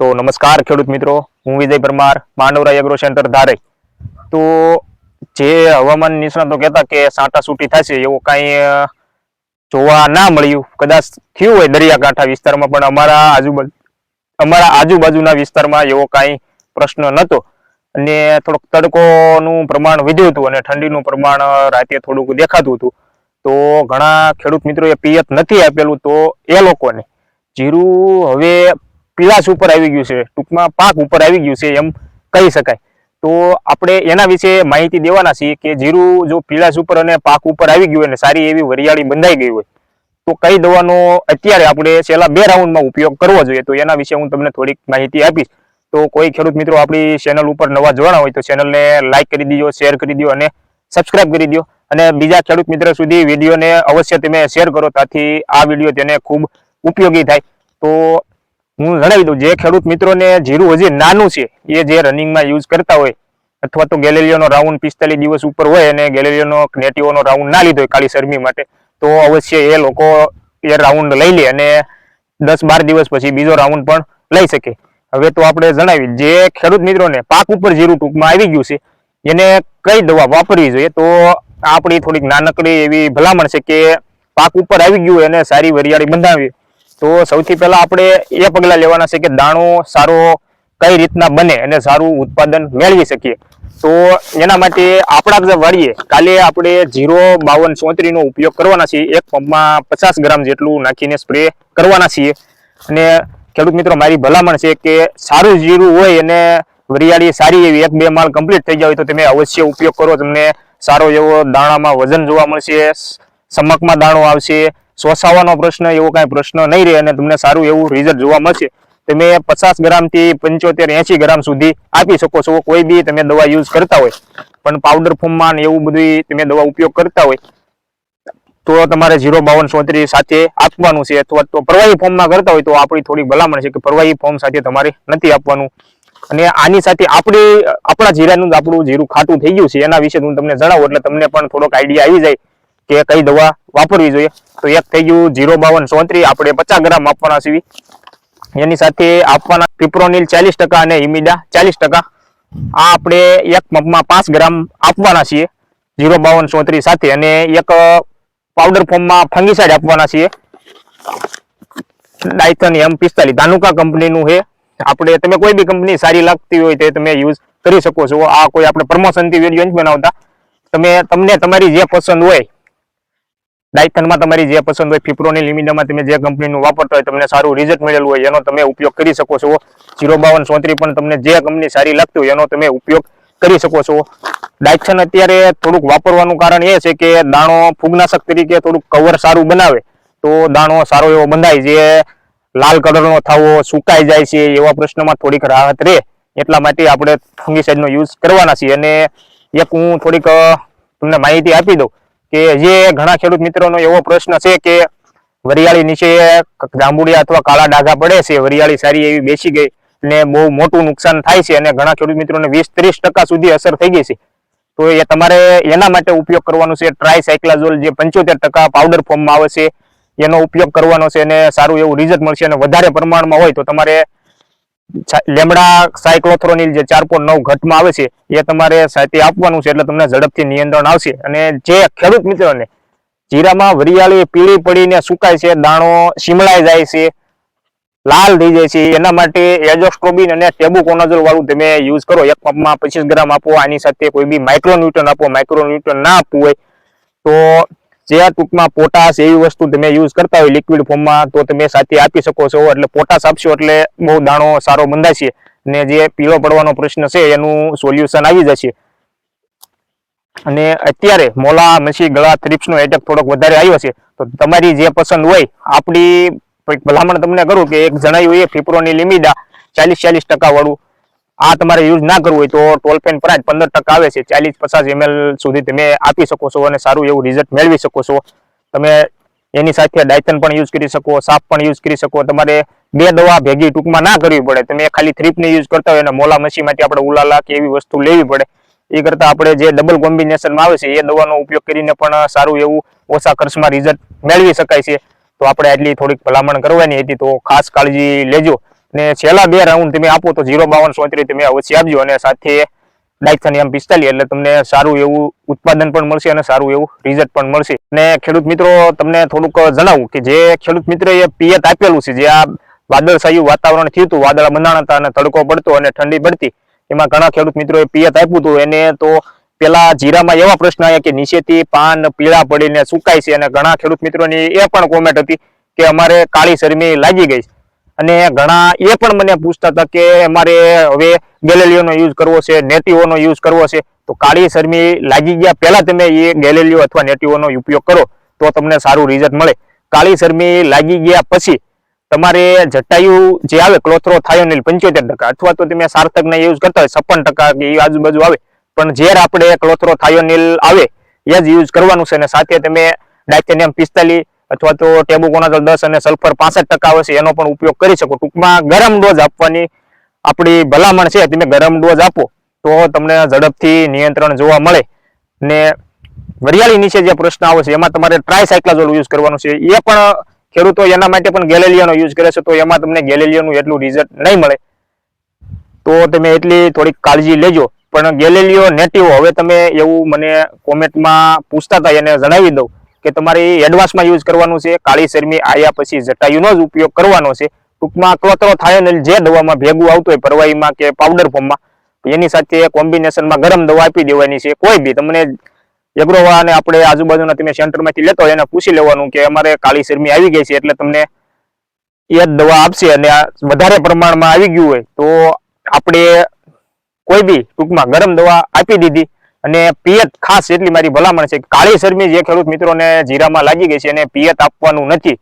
તો નમસ્કાર ખેડૂત મિત્રો, હું વિજય પરમાર માંડવરા એગ્રો સેન્ટર ધારે. તો જે હવામાન નિષ્ણાતો કહેતા કે સાંટા સૂટી થશે એવું કાંઈ જોવા ના મળ્યું. કદાચ થયું હોય દરિયાકાંઠા વિસ્તારમાં, પણ અમારા આજુબાજુ, અમારા આજુબાજુના વિસ્તારમાં એવો કાંઈ પ્રશ્ન નહોતો. અને થોડોક તડકોનું પ્રમાણ વધ્યું હતું અને ઠંડીનું પ્રમાણ રાતે થોડુંક દેખાતું હતું. તો ઘણા ખેડૂત મિત્રોએ પિયત નથી આપેલું તો એ લોકોને. જીરું હવે પીળાશ ઉપર આવી ગયું છે, ટૂંકમાં પાક ઉપર આવી ગયું છે એમ કહી શકાય. તો આપણે એના વિશે માહિતી દેવાના છીએ કે જીરું જો પીળાશ ઉપર અને પાક ઉપર આવી ગયું અને સારી એવી વરિયાળી બંધાઈ ગઈ હોય, તો કઈ દવાનો અત્યારે આપણે છેલ્લા બે રાઉન્ડમાં ઉપયોગ કરવો જોઈએ? તો એના વિશે હું તમને થોડીક માહિતી આપીશ. તો કોઈ ખેડૂત મિત્રો આપણી ચેનલ ઉપર નવા જોડાણા હોય તો ચેનલને લાઇક કરી દીજો શેર કરી દો અને સબસ્ક્રાઇબ કરી દો અને બીજા ખેડૂત મિત્ર સુધી વિડીયોને અવશ્ય તમે શેર કરો, તાથી આ વીડિયો તેને ખૂબ ઉપયોગી થાય. તો હું જણાવી દઉં, જે ખેડૂત મિત્રોને જીરું હજી નાનું છે, એ જે રનિંગમાં યુઝ કરતા હોય, અથવા તો ગેલેરિયોનો રાઉન્ડ પિસ્તાલીસ દિવસ ઉપર હોય અને ગેલેરિયોનો નેટિવોનો રાઉન્ડ ના લીધો હોય કાળી શરમી માટે, તો અવશ્ય એ લોકો એ રાઉન્ડ લઈ લે અને દસ બાર દિવસ પછી બીજો રાઉન્ડ પણ લઈ શકે. હવે તો આપણે જણાવી, જે ખેડૂત મિત્રોને પાક ઉપર જીરું ટૂંકમાં આવી ગયું છે, એને કઈ દવા વાપરવી જોઈએ? તો આપણી થોડીક નાનકડી એવી ભલામણ છે કે પાક ઉપર આવી ગયું અને સારી વરિયાળી બંધાવી તો સૌથી પહેલા આપણે એ પગલા લેવાના છે કે દાણો સારો કઈ રીતના બને અને સારું ઉત્પાદન મેળવી શકીએ. તો એના માટે આપણા જે વાળીએ કાલે આપણે જીરો બાવન ચોત્રીનો ઉપયોગ કરવાના છીએ. એક પંપમાં પચાસ ગ્રામ જેટલું નાખીને સ્પ્રે કરવાના છીએ. અને ખેડૂત મિત્રો, મારી ભલામણ છે કે સારું જીરું હોય અને વરિયાળી સારી એવી એક બે માળ કમ્પ્લીટ થઈ જાય તો તમે અવશ્ય ઉપયોગ કરો. તમને સારો એવો દાણામાં વજન જોવા મળશે સમકમાં દાણો આવશે સોસાવાનો પ્રશ્ન, એવો કાંઈ પ્રશ્ન નહીં રહે અને તમને સારું એવું રિઝલ્ટ જોવા મળશે. તમે પચાસ ગ્રામથી પંચોતેર એંશી ગ્રામ સુધી આપી શકો છો. કોઈ બી તમે દવા યુઝ કરતા હોય, પણ પાવડર ફોર્મમાં ને એવું બધું તમે દવા ઉપયોગ કરતા હોય, તો તમારે ઝીરો બાવન ચોત્રીસ સાથે આપવાનું છે. અથવા તો પ્રવાહી ફોર્મમાં કરતા હોય, તો આપણી થોડીક ભલામણ છે કે પ્રવાહી ફોર્મ સાથે તમારે નથી આપવાનું. અને આની સાથે આપણી, આપણા જીરાનું આપણું જીરું ખાટું થઈ ગયું છે. એના વિશે હું તમને જણાવું, એટલે તમને પણ થોડોક આઈડિયા આવી જાય. કે કઈ દવા વાપરવી જોઈએ? તો એક થઈ ગયું જીરો બાવન સોત્રી આપણે પચાસ ગ્રામ આપવાના છીએ એની સાથે આપવાના પિપ્રોનિલ ચાલીસ ટકા અને ઇમિડા ચાલીસ ટકા. આ આપણે એક પંપમાં પાંચ ગ્રામ આપવાના છીએ જીરો બાવન સોત્રી સાથે. અને એક પાવડર ફોર્મમાં ફંગીસાઇડ આપવાના છીએ. ડાયથન એમ પિસ્તાલીસ. ધાનુકા કંપનીનું છે. આપણે, તમે કોઈ બી કંપની સારી લાગતી હોય તે તમે યુઝ કરી શકો છો. આ કોઈ આપણે પ્રમોશનથી વીડિયો નથી બનાવતા. તમે, તમને તમારી જે પસંદ હોય ડાયથનમાં તમારી જે પસંદ હોય ફિપ્રોની લિમિટમાં તમે જે કંપનીનું વાપરતા હોય તમને સારું રિઝલ્ટ મળેલું હોય, એનો તમે ઉપયોગ કરી શકો છો. જીરો બાવન ચોત્રીસ પણ તમને જે કંપની સારી લાગતી હોય એનો તમે ઉપયોગ કરી શકો છો. ડાયથન અત્યારે થોડુંક વાપરવાનું કારણ એ છે કે દાણો ફૂગનાશક તરીકે થોડુંક કવર સારું બનાવે તો દાણો સારો એવો બંધાય જે લાલ કલરનો થવો, સુકાઈ જાય છે એવા પ્રશ્નમાં થોડીક રાહત રહે. એટલા માટે આપણે ફંગીસાઇડનો યુઝ કરવાના છીએ અને એક હું થોડીક તમને માહિતી આપી દઉં. કે જે ઘણા ખેડૂત મિત્રોનો એવો પ્રશ્ન છે કે વરિયાળી નીચે જાંબુડિયા અથવા કાળા ડાઘા પડે છે, વરિયાળી સારી એવી બેસી ગઈ અને બહુ મોટું નુકસાન થાય છે અને ઘણા ખેડૂત મિત્રોને વીસ ત્રીસ ટકા સુધી અસર થઈ ગઈ છે. તો એ તમારે એના માટે ઉપયોગ કરવાનો છે ટ્રાયસાયક્લાઝોલ જે પંચોતેર ટકા પાવડર ફોર્મમાં આવે છે, એનો ઉપયોગ કરવાનો છે અને સારું એવું રિઝલ્ટ મળશે અને વધારે પ્રમાણમાં હોય તો તમારે લેમડા સાયક્લોથ્રોનિલ જે ચાર પોઈન્ટ નવ ઘટમાં આવે છે, એ તમારે સાથે આપવાનું છે એટલે તમને ઝડપથી નિયંત્રણ આવશે. અને જે ખેડૂત મિત્રોને જીરામાં વરિયાળી, પીળી પડીને સુકાય છે, દાણો સીમળાઈ જાય છે, લાલ થઈ જાય છે, એના માટે એજોસ્ટ્રોબિન અને ટેબુકોનાઝોલ વાળું તમે યુઝ કરો. એક પંપમાં પચીસ ગ્રામ આપો, આની સાથે કોઈ બી માઇક્રોન્યુટન આપો. માઇક્રોન્યુટન ના આપવું હોય તો જે ટૂંકમાં પોટાશ એવી વસ્તુ તમે યુઝ કરતા હોય લિક્વિડ ફોર્મમાં તો તમે સાથે આપી શકો છો. એટલે પોટાશ આપશો એટલે બહુ દાણો સારો બંધાશે. અને જે પીળો પડવાનો પ્રશ્ન છે, એનું સોલ્યુશન આવી જશે. અને અત્યારે મોલા મસી ગળા થ્રિપ્સનો એટેક થોડોક વધારે આવ્યો છે. તો તમારી જે પસંદ હોય, આપણી, ભલામણ તમને કરું કે એક જણાયું એ ફિપ્રોની લિમિડા ચાલીસ ચાલીસ ટકા વાળું આ તમારે યુઝ ના કરવું હોય તો ટોલ પેન જ પંદર ટકા આવે છે. ચાલીસ પચાસ એમએલ સુધી તમે આપી શકો છો અને સારું એવું રિઝલ્ટ મેળવી શકો છો. તમે એની સાથે ડાયથન પણ યુઝ કરી શકો, સાપ પણ યુઝ કરી શકો. તમારે બે દવા ભેગી ટૂંકમાં ના કરવી પડે. તમે ખાલી થ્રીપને યુઝ કરતા હોય અને મોલા માટે આપણે ઉલાલા કે એવી વસ્તુ લેવી પડે. એ કરતા આપણે જે ડબલ કોમ્બિનેશનમાં આવે છે, એ દવાનો ઉપયોગ કરીને પણ સારું એવું ઓછા ખર્ચમાં રિઝલ્ટ મેળવી શકાય છે. તો આપણે આટલી થોડીક ભલામણ કરવાની હતી. તો ખાસ કાળજી લેજો. ને છેલ્લા બે રાઉન્ડ તમે આપો તો ઝીરો બાવન સોત્રીસ તમે અવશ્ય આપજો અને સાથે ડાયથાનિયમ પિસ્તાલીસ, એટલે તમને સારું એવું ઉત્પાદન પણ મળશે અને સારું એવું રિઝલ્ટ પણ મળશે અને ખેડૂત મિત્રો, તમને થોડુંક જણાવું કે જે ખેડૂત મિત્રએ પિયત આપેલું છે, જે આ વાદળછાયું વાતાવરણ થયું હતું, વાદળા બંધાણા હતા અને તડકો પડતો અને ઠંડી પડતી, એમાં ઘણા ખેડૂત મિત્રોએ પિયત આપ્યું હતું એને તો પેલા જીરામાં એવા પ્રશ્ન આવ્યા કે નીચેથી પાન પીળા પડીને સુકાય છે અને ઘણા ખેડૂત મિત્રોની એ પણ કોમેન્ટ હતી કે અમારે કાળી શરમી લાગી ગઈ છે. અને ઘણા એ પણ મને પૂછતા હતા કે અમારે હવે ગેલેલિયોનો યુઝ કરવો છે, નેટિવોનો યુઝ કરવો છે, તો કાળી શરમી લાગી ગયા. પહેલા તમે એ ગેલેલિયો અથવા નેટિવોનો ઉપયોગ કરો, તો તમને સારું રિઝલ્ટ મળે. કાળી શરમી લાગી ગયા પછી તમારે જટાયુ જે આવે ક્લોથરો થાયોનિલ પંચોતેર ટકા, અથવા તો તમે સાર્થકને યુઝ કરતા હોય, છપ્પન ટકા કે એ આજુબાજુ આવે, પણ જ્યારે આપણે ક્લોથરો થાયોનિલ આવે, એ જ યુઝ કરવાનું છે અને સાથે તમે ડાયથેનિયમ પિસ્તાલીસ અથવા તો ટેબુકોનાઝોલ દસ અને સલ્ફર પાસઠ ટકા આવે છે, એનો પણ ઉપયોગ કરી શકો. ટૂંકમાં ગરમ ડોઝ આપવાની આપણી ભલામણ છે, તમે ગરમ ડોઝ આપો, તો તમને ઝડપથી નિયંત્રણ જોવા મળે. ને વરિયાળી નીચે જે પ્રશ્ન આવે છે, એમાં તમારે ટ્રાયસાયક્લાઝોલ યુઝ કરવાનું છે. એ પણ ખેડૂતો એના માટે પણ ગેલેલિયાનો યુઝ કરે છે, તો એમાં તમને ગેલેલિયાનું એટલું રિઝલ્ટ નહીં મળે. તો તમે એટલી થોડીક કાળજી લેજો. પણ ગેલેલિયો નેટિવ, હવે તમે એવું મને કોમેન્ટમાં પૂછતા હતા, એને જણાવી દઉં. કે તમારે એડવાન્સમાં યુઝ કરવાનું છે, કાળી શરમી આયા પછી જટાયુનો જ ઉપયોગ કરવાનો છે. ટૂંકમાં ક્લોથરો થાયોનિલ જે દવામાં ભેગું આવતું હોય પરવાઈમાં કે પાવડર ફોર્મમાં એની સાથે કોમ્બિનેશનમાં ગરમ દવા આપી દેવાની છે. કોઈ બી તમને એગ્રોવા અને આપણે આજુબાજુના તમે સેન્ટરમાંથી લેતો હોય એને પૂછી લેવાનું કે અમારે કાળી શરમી આવી ગઈ છે એટલે તમને એ જ દવા આપશે અને વધારે પ્રમાણમાં આવી ગયું હોય તો આપણે કોઈ બી ટૂંકમાં ગરમ દવા આપી દીધી. અને પિયત ખાસ એટલી મારી ભલામણ છે કાળી શરમી જે ખેડૂત મિત્રોને જીરામાં લાગી ગઈ છે એને પિયત આપવાનું નથી.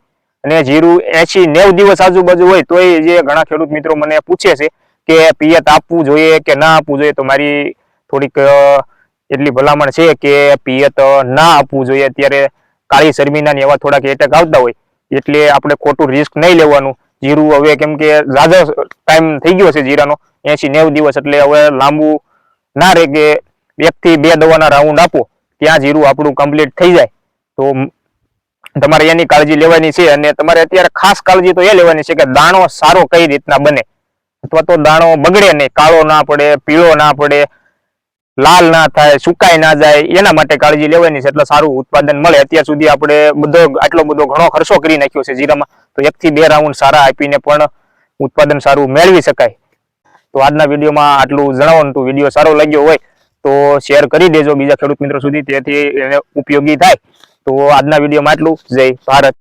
અને જીરું એસી નેવ દિવસ આજુબાજુ હોય તોય જે ઘણા ખેડૂત મિત્રો મને પૂછે છે કે પિયત આપવું જોઈએ કે ના આપવું જોઈએ તો મારી થોડીક એટલી ભલામણ છે કે પિયત ના આપવું જોઈએ. અત્યારે કાળી શરમીના એવા થોડાક એટેક આવતા હોય એટલે આપણે ખોટું રિસ્ક નહીં લેવાનું. જીરું હવે કેમ કે ઝાઝો ટાઈમ થઈ ગયો છે જીરાનો. એસી નેવ દિવસ એટલે હવે લાંબુ ના રહે કે એક થી બે દવાના રાઉન્ડ આપો, ત્યાં જીરું આપણું કમ્પ્લીટ થઈ જાય. તો તમારે એની કાળજી લેવાની છે અને તમારે અત્યારે ખાસ કાળજી તો એ લેવાની છે કે દાણો સારો કઈ રીતના બને. અથવા તો દાણો બગડે નહીં, કાળો ના પડે, પીળો ના પડે, લાલ ના થાય, સુકાઈ ના જાય, એના માટે કાળજી લેવાની છે એટલે સારું ઉત્પાદન મળે. અત્યાર સુધી આપણે બધો, આટલો બધો ઘણો ખર્ચો કરી નાખ્યો છે જીરામાં. તો એક થી બે રાઉન્ડ સારા આપીને પણ ઉત્પાદન સારું મેળવી શકાય. તો આજના વિડીયોમાં આટલું જણાવવાનું વીડિયો સારો લાગ્યો હોય તો શેર કરી દેજો બીજા ખેડૂત મિત્રો સુધી તેથી એને ઉપયોગી થાય. તો આજના વિડીયોમાં આટલું. જય ભારત.